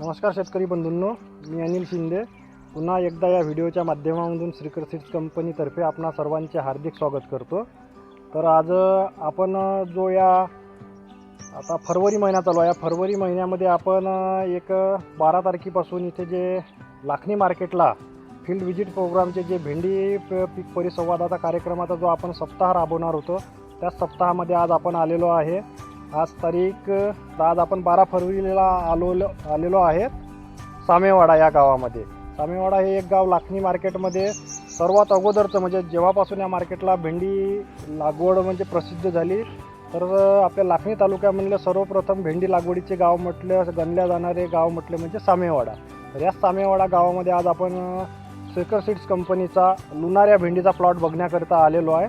नमस्कार शेतकरी बंधूंनो मी अनिल शिंदे. पुन्हा एकदा या व्हिडिओच्या माध्यमामधून श्रीकर सीड्स कंपनीतर्फे आपणा सर्वांचे हार्दिक स्वागत करतो. तर आज आपण जो या आता फरवरी महिना चालू आहे. या फरवरी महिन्यामध्ये आपण एक बारा तारखेपासून इथे जे लाखनी मार्केटला फील्ड व्हिजिट प्रोग्रामचे जे भेंडी प- पीक परिसंवादाचा कार्यक्रमाचा जो आपण सप्ताह राबवणार होतो त्या सप्ताहामध्ये आज आपण आलेलो आहे. आज तारीख आज आपण बारा फरवरीला आलो आलेलो आहेत सामेवाडा या गावामध्ये. सामेवाडा हे एक गाव लाखनी मार्केटमध्ये सर्वात अगोदरचं म्हणजे जेव्हापासून या मार्केटला भेंडी लागवड म्हणजे प्रसिद्ध झाली तर आपल्या लाखनी तालुक्यामधलं सर्वप्रथम भेंडी लागवडीचे गाव म्हटलं गणल्या जाणारे गाव म्हटले म्हणजे सामेवाडा. तर या सामेवाडा गावामध्ये आज आपण सेकर सीड्स कंपनीचा लुणाऱ्या भेंडीचा प्लॉट बघण्याकरिता आलेलो आहे.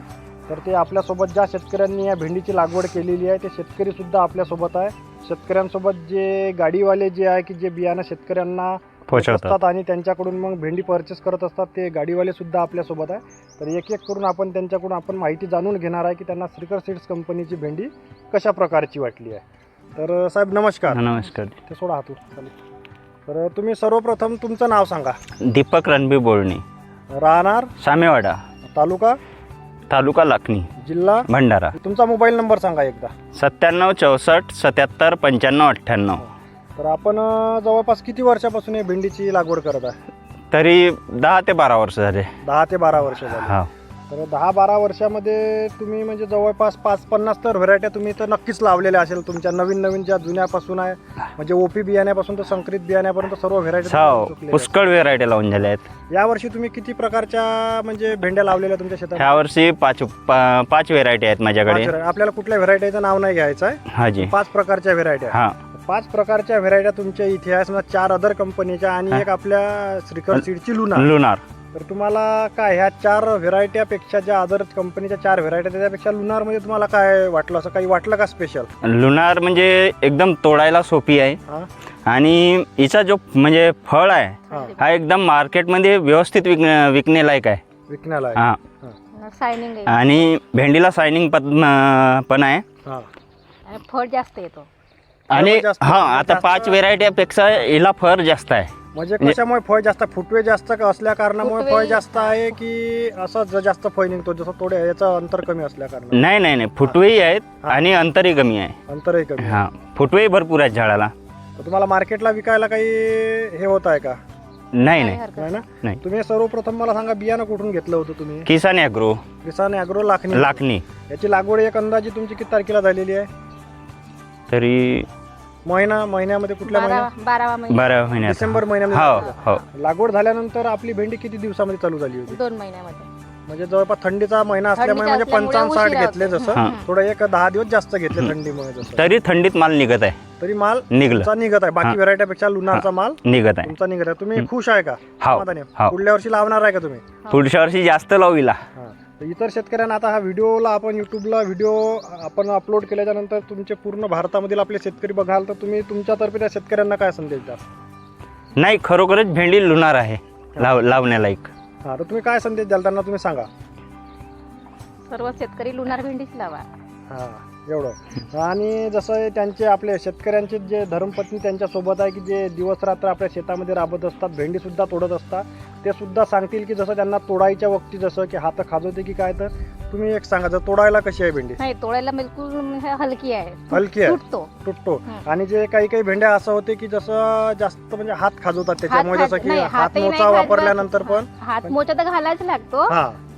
तर ते आपल्यासोबत ज्या शेतकऱ्यांनी या भेंडीची लागवड केलेली आहे ते शेतकरीसुद्धा आपल्यासोबत आहे. शेतकऱ्यांसोबत जे गाडीवाले जे आहे की जे बियाणं शेतकऱ्यांना असतात आणि त्यांच्याकडून मग भेंडी परचेस करत असतात ते गाडीवाले सुद्धा आपल्यासोबत आहे. तर एक एक करून आपण त्यांच्याकडून आपण माहिती जाणून घेणार आहे की त्यांना श्रीकर सीड्स कंपनीची भेंडी कशा प्रकारची वाटली आहे. तर साहेब नमस्कार. नमस्कार. ते सोडा हातू तर तुम्ही सर्वप्रथम तुमचं नाव सांगा. दीपक रणबी बोळणी राहणार? सामेवाडा. तालुका? तालुका लाखणी जिल्हा? भंडारा. तुमचा मोबाईल नंबर सांगा एकदा. सत्त्याण्णव चौसष्ट सत्याहत्तर पंच्याण्णव अठ्ठ्याण्णव. तर आपण अं, जवळपास किती वर्षापासून हे भेंडीची लागवड करत आहे? तरी दहा ते बारा वर्ष झाले. दहा ते बारा वर्ष झाली. हा. तर दहा बारा वर्षामध्ये तुम्ही म्हणजे जवळपास पाच पन्नास तर व्हरायट्या तुम्ही तर नक्कीच लावलेल्या असेल तुमच्या नवीन नवीन ज्या जुन्यापासून आहे. म्हणजे ओपी बियाण्यापासून तर संकरित बियाण्यापर्यंत सर्व हो व्हरायटी पुष्कळ व्हेरायटी लावून झाल्या आहेत. यावर्षी तुम्ही किती प्रकारच्या म्हणजे भेंड्या लावलेल्या तुमच्या शेतात? ह्या वर्षी पाच पा- पाच व्हेरायटी आहेत माझ्याकडे. पाच variety. आपल्याला कुठल्या व्हरायटीचं नाव नाही घ्यायचं आहे. हाजी पाच प्रकारच्या व्हरायट्या हा. पाच प्रकारच्या व्हरायट्या तुमच्या इथे आहे समजा चार अदर कंपनीच्या आणि. एक आपल्या श्रीकर सीडची लुना लुनार तर तुम्हाला काय ह्या चार व्हेरायट्यापेक्षा ज्या अदर कंपनीच्या चार व्हेरायट्या त्याच्यापेक्षा लुनारमध्ये तुम्हाला काय वाटलं असं? काही वाटलं का स्पेशल लुनार म्हणजे एकदम तोडायला सोपी आहे. हा. आणि हिचा जो म्हणजे फळ आहे हा. हा एकदम मार्केटमध्ये व्यवस्थित विक विकण्यालायक आहे. विकण्याला आहे. हा. सायनिंग आहे. आणि भेंडीला सायनिंग पण आहे. हा. आणि फळ जास्त येतो. आणि फळ जास्त- हा आता जास्त- पाच व्हेरायटीपेक्षा हिला फर जास्त आहे. म्हणजे कशामुळे फळ जास्त फुटवे जास्त का असल्या कारणामुळे फळ जास्त आहे की असं ज- जास्त फळ निघतो जसं थोडे याचं अंतर कमी असल्या कारणाने नाही नाही नाही. फुटवेही आहेत हा. आणि अंतरही कमी आहे. अंतरही कमी आहे. हा. फुटवेही भरपूर आहेत झाडाला. तर तुम्हाला मार्केटला विकायला काही हे होत आहे का? नाही काही नाही. हरकत नाही ना? नाही. तुम्ही सर्वप्रथम मला सांगा बियाणं कुठून घेतलं होतं तुम्ही? किसान ॲग्रो. किसान अॅग्रो लाखनी लाखणी. याची लागवड एक अंदाजी तुमची किती तारखेला झालेली आहे? तरी महिना महिन्यामध्ये कुठल्या महिन्यात? बारावा महिना. बारा महिन्यात डिसेंबर महिन्यामध्ये हो. हो. लागवड झाल्यानंतर आपली भेंडी किती दिवसामध्ये चालू झाली होती? दोन महिन्यामध्ये. म्हणजे जवळपास थंडीचा महिना असल्यामुळे म्हणजे असल्यामुळे पंचावन्न साठ उशिरा घेतले होतो. जसं. हा. थोडं एक दहा दिवस जास्त घेतले थंडीमुळे जसं. तरी थंडीत माल निघत आहे. तरी माल निघलं. तुमचा निघत आहे. बाकी हा. व्हरायटीपेक्षा लुणारचा माल निघत आहे. तुमचा निघत आहे. तुम्ही. खुश आहे का? हो. समाधानी आहे? पुढल्या वर्षी लावणार आहे का तुम्ही? पुढच्या वर्षी जास्त लावीला हा. तर इतर शेतकऱ्यांना आता हा व्हिडिओला आपण युट्यूबला व्हिडिओ आपण अपलोड केल्याच्यानंतर तुमचे पूर्ण भारतामधील आपले शेतकरी बघाल तर तुम्ही तुमच्यातर्फे त्या शेतकऱ्यांना काय संदेश द्याल? नाही खरोखरच भेंडी लुणार आहे लाव लावण्यालायक हा तर तुम्ही काय संदेश द्याल त्यांना तुम्ही सांगा. सर्व शेतकरी लुणार भेंडीच लावा. हा. एवढं. आणि जसं त्यांचे आपले शेतकऱ्यांचे जे धर्मपत्नी त्यांच्यासोबत आहे की जे दिवस रात्र आपल्या शेतामध्ये राबत असतात भेंडी सुद्धा तोडत असतात ते सुद्धा सांगतील की जसं त्यांना तोडायच्या वक्ती जसं की हात खाजवते की काय तर तुम्ही एक सांगा जर तोडायला कशी आहे भेंडी? नाही तोडायला बिलकुल हलकी आहे. हलकी आहे? तुटतो. तुटतो. आणि जे काही काही भेंड्या असं होते की जसं जास्त म्हणजे हात खाजवतात त्याच्यामुळे जसं की हात मोचा. वापरल्यानंतर पण हात मोचा तर घालायच लागतो.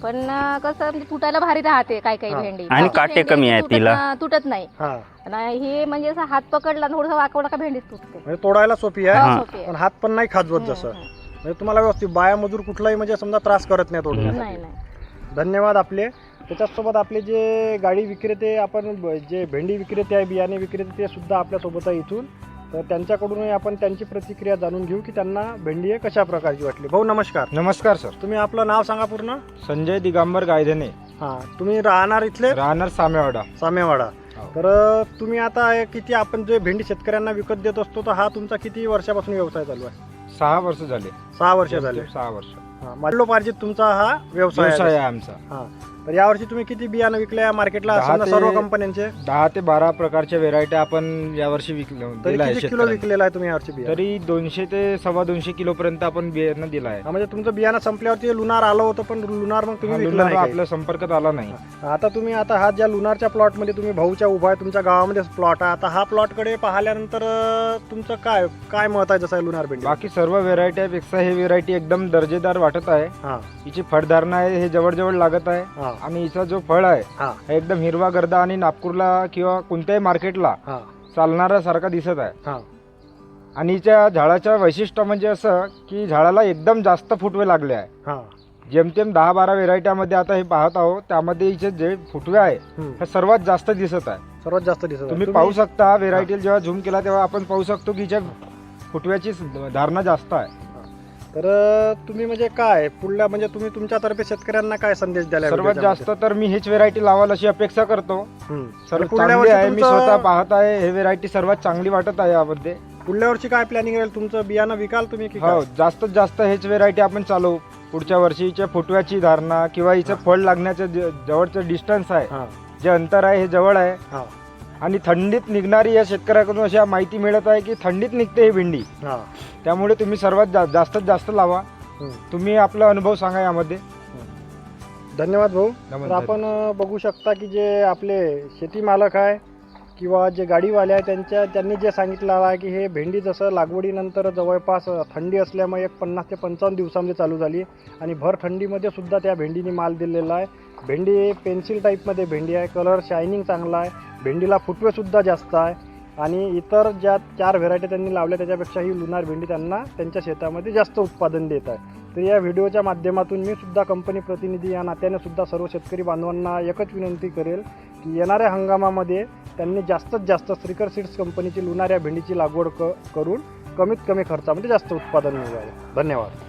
पण कसं म्हणजे तुटायला भारी राहते काही काही हा. भेंडी आणि बाकी काटे भेंडी कमी आहेत तुटत तिला. तुटत नाही हा आणि हे म्हणजे असं हात पकडला थोडस वाकवला का भेंडीच तुटते म्हणजे तोडायला सोपी आहे हा. सोपी आहे. पण हात पण नाही खाजवत जसं. म्हणजे तुम्हाला व्यवस्थित बाया मजूर कुठलाही म्हणजे समजा त्रास करत नाही तोडण्यासाठी नाही धन्यवाद आपले त्याच्यासोबत आपले जे गाडी विक्रेते आपण ब- जे भेंडी विक्रेते आहे बियाणे विक्रेते ते सुद्धा आपल्यासोबत आहे इथून तर त्यांच्याकडूनही आपण त्यांची प्रतिक्रिया जाणून घेऊ की त्यांना भेंडी कशा प्रकारची वाटली. भाऊ नमस्कार. नमस्कार सर. तुम्ही आपलं नाव सांगा पूर्ण. संजय दिगंबर गायधने. हां तुम्ही राहणार इथले? राहणार सामेवाडा. सामेवाडा. हो. तर तुम्ही आता हे किती आपण जे भेंडी शेतकऱ्यांना विकत देत असतो तर हा तुमचा किती वर्षापासून व्यवसाय चालू आहे? सहा वर्ष झाले. सहा वर्ष झाले. सहा वर्ष. हा वडिलोपार्जित तुमचा हा व्यवसाय आहे आमचा. हा. तर यावर्षी तुम्ही किती बियाणं विकल्या मार्केटला दहा समजा ते- सर्व कंपन्यांचे दहा ते बारा प्रकारच्या व्हेरायटी आपण यावर्षी विकलो तरी दिला आहे किती किलो शेतकऱ्यांना. विकलेला आहे तुम्ही यावर्षी बियाणं? तरी दोनशे ते सव्वा दोनशे किलो पर्यंत आपण बियाणं दिला आहे. हा, म्हणजे तुमचं बियाणं संपल्यावरती लुनार आलं होतं पण लुनार मग तुम्ही विकलं लुणार नाही काही. आपल्या संपर्कात आला नाही. आता तुम्ही आता हा ज्या लुनारच्या प्लॉटमध्ये तुम्ही भाऊच्या उभा आहे तुमच्या गावामध्ये प्लॉट आहे आता हा प्लॉटकडे पाहिल्यानंतर अं, तुमचं काय काय मत आहे जसं आहे लुनार भेंडी बाकी सर्व व्हेरायटीपेक्षा हे व्हेरायटी एकदम दर्जेदार वाटत आहे. हा. हिची फळधारणा आहे हे जवळजवळ लागत आहे. हा. आणि हिचा जो फळ आहे हा. हा एकदम हिरवा गर्दा आणि नागपूरला किंवा कोणत्याही मार्केटला हा. चालणारा सारखा दिसत आहे. हा. आणि हिच्या झाडाचं वैशिष्ट्य म्हणजे असं की झाडाला एकदम जास्त फुटवे लागले आहे. हा. जेमतेम दहा बारा व्हेरायट्यामध्ये आता हे पाहत आहोत त्यामध्ये हिचे जे फुटवे आहे हम्म. हे सर्वात जास्त दिसत आहे. सर्वात जास्त दिसत आहे. तुम्ही पाहू शकता व्हेरायटी जेव्हा झूम केला तेव्हा आपण पाहू शकतो की हिच्या फुटव्याची धारणा जास्त आहे. तर तुम्ही म्हणजे काय? पुढल्या म्हणजे तुम्ही तुमच्यातर्फे शेतकऱ्यांना काय संदेश द्यायला सर्वात जास्त तर मी हीच व्हेरायटी लावाल अशी अपेक्षा करतो. सर्व चांगली आहे मी स्वतः पाहत आहे हे व्हेरायटी सर्वात चांगली वाटत आहे यामध्ये. पुढल्या वर्षी काय प्लॅनिंग राहील? तुमचं बियाणं विकाल तुम्ही की हो? जास्तीत जास्त हेच व्हेरायटी आपण चालवू. पुढच्या वर्षीच्या फुटव्याची धारणा किंवा हिचं. फळ लागण्याचं जवळचं डिस्टन्स आहे जे अंतर आहे हे जवळ आहे. हा. आणि थंडीत निघणारी या शेतकऱ्याकडून अशी माहिती मिळत आहे की थंडीत निघते ही भेंडी. हा. त्यामुळे तुम्ही सर्वात जा- जास्तीत जास्त लावा. तुम्ही आपला अनुभव सांगा यामध्ये. धन्यवाद भाऊ. तर. आपण बघू शकता की जे आपले शेती मालक आहे किंवा जे गाडीवाले आहे त्यांच्या त्यांनी जे सांगितलं आहे की हे भेंडी जसं लागवडीनंतर जवळपास थंडी असल्यामुळे एक पन्नास ते पंचावन्न दिवसामध्ये चालू झाली आणि भर थंडीमध्ये सुद्धा त्या भेंडीने माल दिलेला आहे. भेंडी पेन्सिल टाईपमध्ये भेंडी आहे. कलर शायनिंग चांगला आहे. भेंडीला फुटवेसुद्धा जास्त आहे. आणि इतर ज्या चार व्हेरायटी त्यांनी लावल्या त्याच्यापेक्षा ही लुनार भेंडी त्यांना त्यांच्या शेतामध्ये जास्त उत्पादन देत आहे. तर या व्हिडिओच्या माध्यमातून मी सुद्धा कंपनी प्रतिनिधी या नात्याने सुद्धा सर्व शेतकरी बांधवांना एकच विनंती करेल की येणाऱ्या हंगामामध्ये त्यांनी जास्तीत जास्त श्रीकर सीड्स कंपनीची लुणाऱ्या भेंडीची लागवड क करून कमीत कमी खर्चामध्ये जास्त उत्पादन मिळवावे. धन्यवाद.